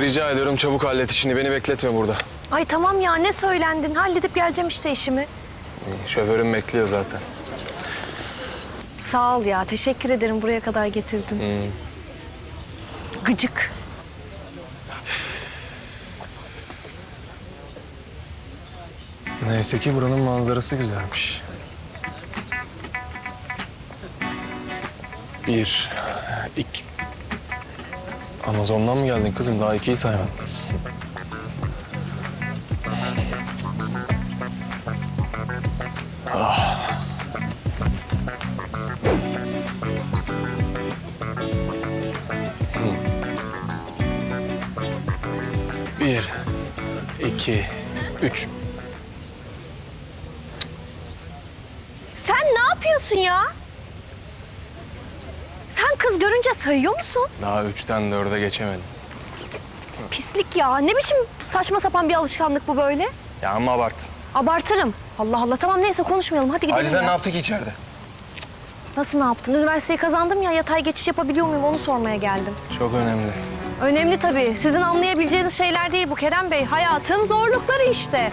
Rica ediyorum çabuk hallet işini. Beni bekletme burada. Ay tamam ya ne söylendin? Halledip geleceğim işte işimi. İyi, Şoförüm bekliyor zaten. Sağ ol ya. Teşekkür ederim buraya kadar getirdin. Gıcık. Neyse ki buranın manzarası güzelmiş. Bir, iki... Amazon'dan mı geldin kızım? Daha ikiyi saymam. Ah. Bir, iki, üç. Sen ne yapıyorsun ya? Sen kız görünce sayıyor musun? Daha üçten dörde geçemedim. Pislik ya. Ne biçim saçma sapan bir alışkanlık bu böyle? Ya ama abarttın. Abartırım. Allah Allah. Tamam neyse konuşmayalım. Hadi gidelim sen ya. ne yaptı ki içeride? Nasıl ne yaptın? Üniversiteyi kazandım ya. Yatay geçiş yapabiliyor muyum onu sormaya geldim. Çok önemli. Önemli tabii. Sizin anlayabileceğiniz şeyler değil bu Kerem Bey. Hayatın zorlukları işte.